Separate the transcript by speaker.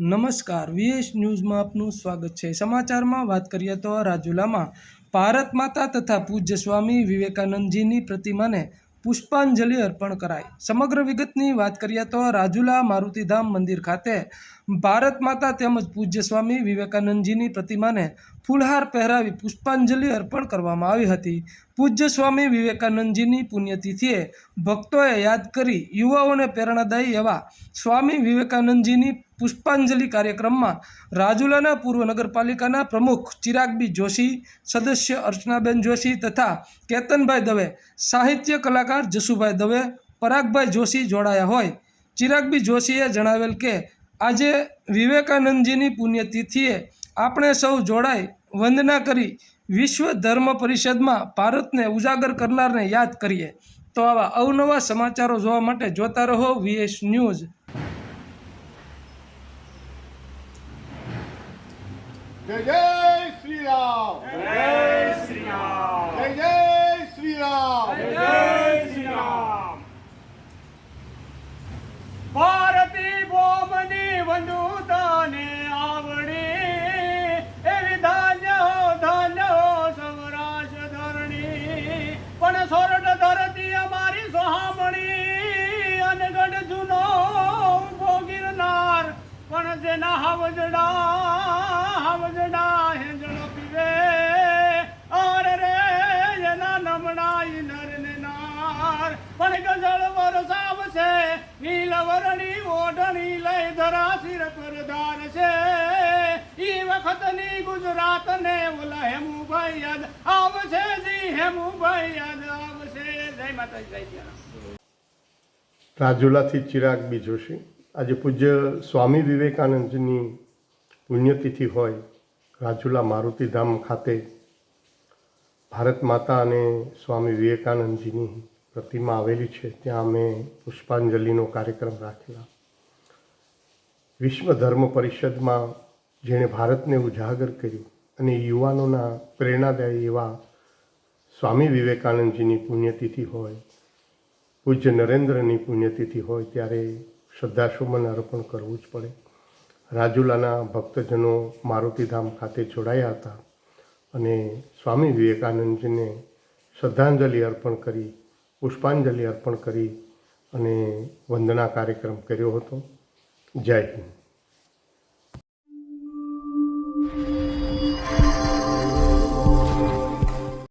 Speaker 1: નમસ્કાર. વીએસ ન્યૂઝમાં આપનું સ્વાગત છે. સમાચારમાં વાત કરીએ તો રાજુલામાં ભારત માતા તથા પૂજ્ય સ્વામી વિવેકાનંદજીની પ્રતિમાને પુષ્પાંજલિ અર્પણ કરાઈ. સમગ્ર વિગતની વાત કરીએ તો રાજુલા મારુતિધામ મંદિર ખાતે ભારત માતા તેમજ પૂજ્ય સ્વામી વિવેકાનંદજીની પ્રતિમાને ફૂલહાર પહેરાવી પુષ્પાંજલિ અર્પણ કરવામાં આવી હતી. પૂજ્ય સ્વામી વિવેકાનંદજીની પુણ્યતિથિએ ભક્તોએ યાદ કરી યુવાઓને પ્રેરણાદાયી એવા સ્વામી વિવેકાનંદજીની પુષ્પાંજલિ કાર્યક્રમમાં રાજુલાના પૂર્વ નગરપાલિકાના પ્રમુખ ચિરાગબી જોશી, સદસ્ય અર્ચનાબેન જોશી તથા કેતનભાઈ દવે, સાહિત્ય કલાકાર જસુભાઈ દવે, પરાગભાઈ જોશી જોડાયા હોય. ચિરાગબી જોશીએ જણાવેલ કે, આજે વિવેકાનંદજીની પુણ્યતિથિએ આપણે સૌ જોડાઈ વંદના કરી વિશ્વ ધર્મ પરિષદમાં ભારતને ઉજાગર કરનારને યાદ કરીએ. તો આવા અવનવા સમાચારો જોવા માટે જોતા રહો વીએસ ન્યૂઝ.
Speaker 2: જય જય શ્રી રામ જય શ્રી રામ જય જય શ્રી રામ
Speaker 3: ભારતી ભોમની બંધુતાને જેના હાવજડા હાવજડા હેંજળો પીવે. અર રે, એના નમણાઈ નર ને નાર. પણ ગઝળ વરસાવશે, નીલ વરણી ઓઢણી લઈ ધરા સિર પર ધાર છે ઈ વખતની ગુજરાત ને ઓલા હેમુભાઈ યાદ આવશે જી હેમુભાઈ યાદ આવશે. જય માતા જય
Speaker 2: રાજુલાથી ચિરાગ બી જોશી આજે પૂજ્ય સ્વામી વિવેકાનંદજીની પુણ્યતિથિ હોય, રાજુલા મારુતિધામ ખાતે ભારત માતા અને સ્વામી વિવેકાનંદજીની પ્રતિમા આવેલી છે, ત્યાં અમે પુષ્પાંજલિનો કાર્યક્રમ રાખેલા. વિશ્વ ધર્મ પરિષદમાં જેણે ભારતને ઉજાગર કર્યું અને યુવાનોના પ્રેરણાદાયી એવા સ્વામી વિવેકાનંદજીની પુણ્યતિથિ હોય, પૂજ્ય નરેન્દ્રની પુણ્યતિથિ હોય, ત્યારે શ્રદ્ધાસુમન અર્પણ કરવું જ પડે. રાજુલાના ભક્તજનો મારુતિધામ ખાતે જોડાયા હતા અને સ્વામી વિવેકાનંદજીને શ્રદ્ધાંજલિ અર્પણ કરી, પુષ્પાંજલિ અર્પણ કરી અને વંદના કાર્યક્રમ કર્યો હતો. જય હિન્દ.